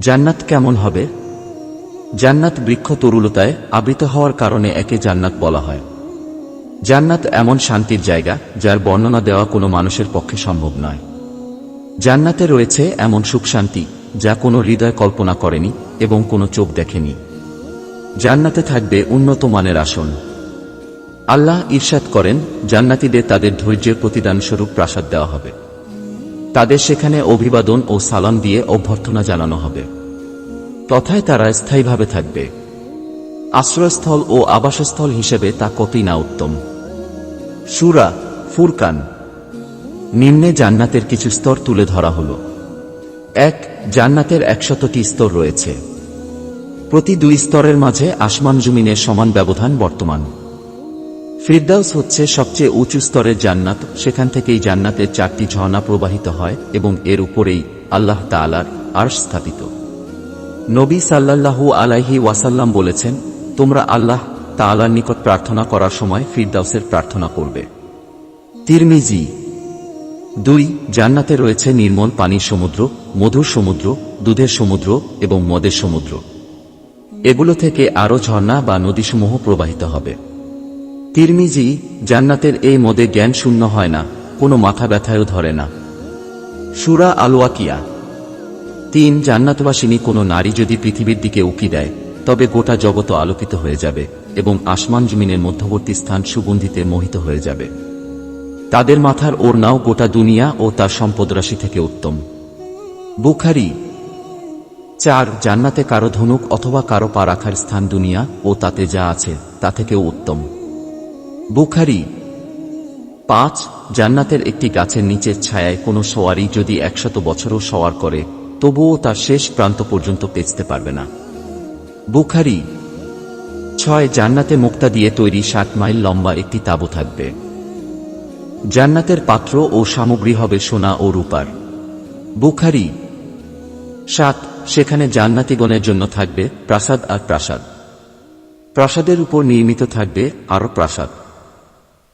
জান্নাত কেমন হবে? জান্নাত বৃক্ষ তরুলতায় আবৃত হওয়ার কারণে একে জান্নাত বলা হয়। জান্নাত এমন শান্তির জায়গা যার বর্ণনা দেওয়া কোনো মানুষের পক্ষে সম্ভব নয়। জান্নাতে রয়েছে এমন সুখ শান্তি যা কোনো হৃদয় কল্পনা করেনি এবং কোনো চোখ দেখেনি। জান্নাতে থাকবে উন্নত মানের আসন। আল্লাহ ঈর্ষাদ করেন, জান্নাতীদের তাদের ধৈর্যের প্রতিদানস্বরূপ প্রাসাদ দেওয়া হবে। তাদের সেখানে অভিবাদন ও সালাম দিয়ে অভ্যর্থনা জানানো হবে। তথায় তারা স্থায়ীভাবে থাকবে। আশ্রয়স্থল ও আবাসস্থল হিসেবে তা কতই না উত্তম। সুরা ফুরকান, নিম্নে জান্নাতের কিছু স্তর তুলে ধরা হল। এক, জান্নাতের একশতটি স্তর রয়েছে। প্রতি দুই স্তরের মাঝে আসমান জমিনের সমান ব্যবধান বর্তমান। ফিরদাউস হচ্ছে সবচেয়ে উঁচু স্তরের জান্নাত। সেখান থেকেই জান্নাতের চারটি ঝর্ণা প্রবাহিত হয় এবং এর উপরেই আল্লাহ তাআলার আর্শ স্থাপিত। নবী সাল্লাল্লাহু আলাইহি ওয়াসাল্লাম বলেছেন, তোমরা আল্লাহ তালার নিকট প্রার্থনা করার সময় ফিরদাউসের প্রার্থনা করবে। তিরমিজি দুই, জান্নাতে রয়েছে নির্মল পানির সমুদ্র, মধুর সমুদ্র, দুধের সমুদ্র এবং মদের সমুদ্র। এগুলো থেকে আরও ঝর্ণা বা নদীসমূহ প্রবাহিত হবে। তিরমিজি জান্নাতের এই মদে জ্ঞান শূন্য হয় না, কোনো মাথা ব্যথায়ও ধরে না। সুরা আলোয়াকিয়া তিন, জান্নাতবাসিনী কোনো নারী যদি পৃথিবীর দিকে উকি দেয়, তবে গোটা জগৎ আলোকিত হয়ে যাবে এবং আসমান জমিনের মধ্যবর্তী স্থান সুগন্ধিতে মোহিত হয়ে যাবে। তাদের মাথার ওড়নাও গোটা দুনিয়া ও তার সম্পদরাশি থেকে উত্তম। বুখারি। চার, জান্নাতে কারও ধনুক অথবা কারও পা রাখার স্থান দুনিয়া ও তাতে যা আছে, তা থেকেও উত্তম। বুখারি পাঁচ, জান্নাতের একটি গাছের নিচের ছায়ায় কোনো সোয়ারি যদি একশত বছরও সওয়ার করে, তবুও তার শেষ প্রান্ত পর্যন্ত পেঁচতে পারবে না। বুখারি ছয়, জান্নাতে মুক্তা দিয়ে তৈরি ষাট মাইল লম্বা একটি তাঁবু থাকবে। জান্নাতের পাত্র ও সামগ্রী হবে সোনা ও রূপার। বুখারি সাত, সেখানে জান্নাতিগণের জন্য থাকবে প্রাসাদ আর প্রাসাদ। প্রাসাদের উপর নির্মিত থাকবে আরও প্রাসাদ।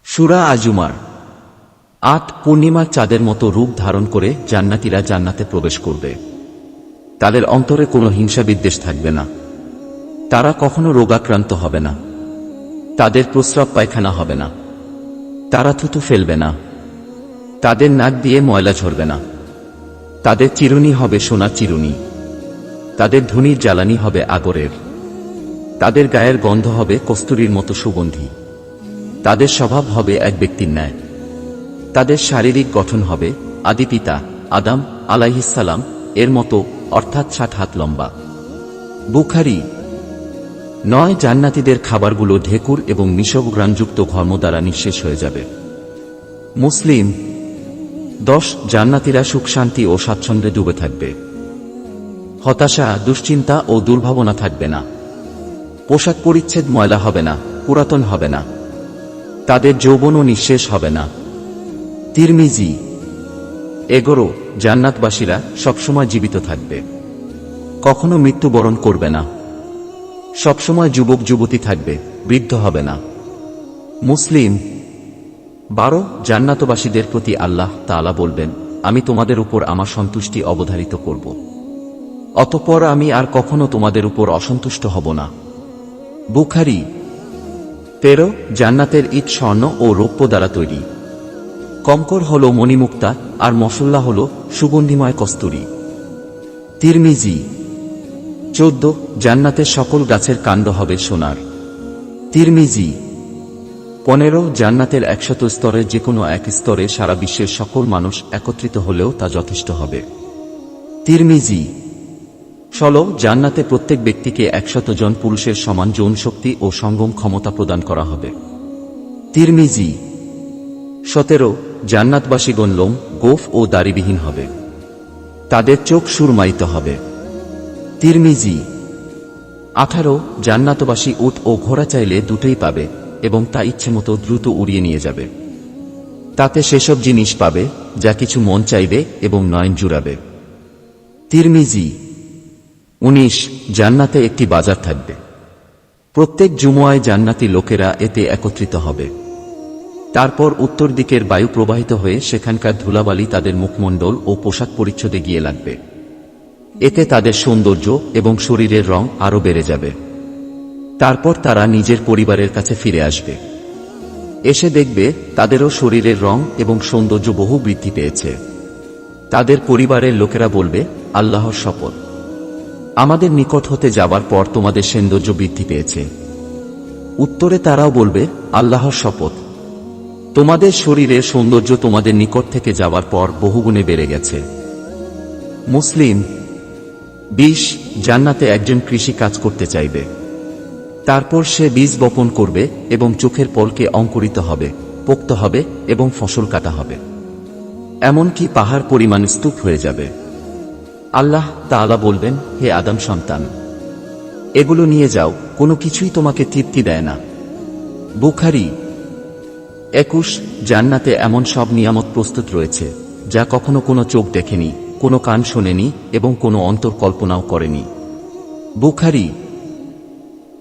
সুরা আজুমার। আট পূর্ণিমার চাঁদের মতো রূপ ধারণ করে জান্নাতীরা জান্নাতে প্রবেশ করবে। তাদের অন্তরে কোনো হিংসা বিদ্বেষ থাকবে না। তারা কখনো রোগাক্রান্ত হবে না। তাদের প্রস্রাব পায়খানা হবে না। তারা থুতু ফেলবে না। তাদের নাক দিয়ে ময়লা ঝরবে না। তাদের চিরুনি হবে সোনা চিরুনি। তাদের ধুনির জ্বালানি হবে আগরের। তাদের গায়ের গন্ধ হবে কস্তুরীর মতো সুগন্ধি। তাদের স্বভাব হবে এক ব্যক্তির ন্যায়। তাদের শারীরিক গঠন হবে আদিপিতা আদাম আলাইহিসালাম এর মতো, অর্থাৎ ষাট হাত লম্বা। বুখারি, নয় জান্নাতিদের খাবারগুলো ঢেকুর এবং মিশক গ্রাণযুক্ত ঘর্ম দ্বারা নিঃশেষ হয়ে যাবে। মুসলিম, দশ জান্নাতীরা সুখ, শান্তি ও স্বাচ্ছন্দ্যে ডুবে থাকবে। হতাশা, দুশ্চিন্তা ও দুর্ভাবনা থাকবে না। পোশাক পরিচ্ছেদ ময়লা হবে না, পুরাতন হবে না। তাদের যৌবনও নিঃশেষ হবে না। তিরমিজি, এগোরো, জান্নাতবাসীরা সবসময় জীবিত থাকবে। কখনো মৃত্যুবরণ করবে না। সবসময় যুবক যুবতী থাকবে, বৃদ্ধ হবে না। মুসলিম, বারো, জান্নাতবাসীদের প্রতি আল্লাহ তাআলা বলবেন, আমি তোমাদের উপর আমার সন্তুষ্টি অবধারিত করব। অতপর আমি আর কখনো তোমাদের উপর অসন্তুষ্ট হব না। বুখারি তেরো জান্নাতের ইট স্বর্ণ ও রৌপ্য দ্বারা তৈরি। কঙ্কর হল মণিমুক্তা আর মশল্লা হল সুগন্ধিময় কস্তুরী। তিরমিজি, চোদ্দ জান্নাতের সকল গাছের কাণ্ড হবে সোনার। তিরমিজি, পনেরো জান্নাতের একশত স্তরের যে কোনো এক স্তরে সারা বিশ্বের সকল মানুষ একত্রিত হলেও তা যথেষ্ট হবে। তিরমিজি ষোলো জান্নাতে প্রত্যেক ব্যক্তিকে একশত জন পুরুষের সমান যৌন শক্তি ও সঙ্গম ক্ষমতা প্রদান করা হবে। তিরমিজি, সতেরো জান্নাতবাসীগণ লোম গোফ ও দাড়িবিহীন হবে। তাদের চোখ সুরমাইত হবে। তিরমিজি, আঠারো, জান্নাতবাসী উট ও ঘোড়া চাইলে দুটোই পাবে এবং তা ইচ্ছেমতো দ্রুত উড়িয়ে নিয়ে যাবে। তাতে সেসব জিনিস পাবে যা কিছু মন চাইবে এবং নয়ন জুড়াবে। তিরমিজি উনিশ, জান্নাতে একটি বাজার থাকবে। প্রত্যেক জুমুয়ায় জান্নাতি লোকেরা এতে একত্রিত হবে। তারপর উত্তর দিকের বায়ু প্রবাহিত হয়ে সেখানকার ধুলাবালি তাদের মুখমণ্ডল ও পোশাক পরিচ্ছদে গিয়ে লাগবে। এতে তাদের সৌন্দর্য এবং শরীরের রং আরও বেড়ে যাবে। তারপর তারা নিজের পরিবারের কাছে ফিরে আসবে। এসে দেখবে তাদেরও শরীরের রং এবং সৌন্দর্য বহু বৃদ্ধি পেয়েছে। তাদের পরিবারের লোকেরা বলবে, আল্লাহর শপথ। আমাদের নিকট হতে যাবার পর তোমাদের সৌন্দর্য বৃদ্ধি পেয়েছে। উত্তরে তারাও বলবে, আল্লাহর শপথ। তোমাদের শরীরের সৌন্দর্য তোমাদের নিকট থেকে যাওয়ার পর বহুগুণে বেড়ে গেছে। মুসলিম বিশ জান্নাতে একজন কৃষি কাজ করতে চাইবে। তারপর সে বীজ বপন করবে এবং চোখের পলকে অঙ্কুরিত হবে, পোক্ত হবে এবং ফসল কাটা হবে। এমনকি পাহাড় পরিমাণ স্তূপ হয়ে যাবে। আল্লাহ তাআলা বলবেন, হে আদম সন্তান, এগুলো নিয়ে যাও, কোনো কিছুই তোমাকে তৃপ্তি দেয় না। বুখারি একুশ, জান্নাতে এমন সব নিয়ামত প্রস্তুত রয়েছে, যা কখনো কোনো চোখ দেখেনি, কোনো কান শোনেনি, এবং কোনো অন্তর কল্পনাও করেনি। বুখারি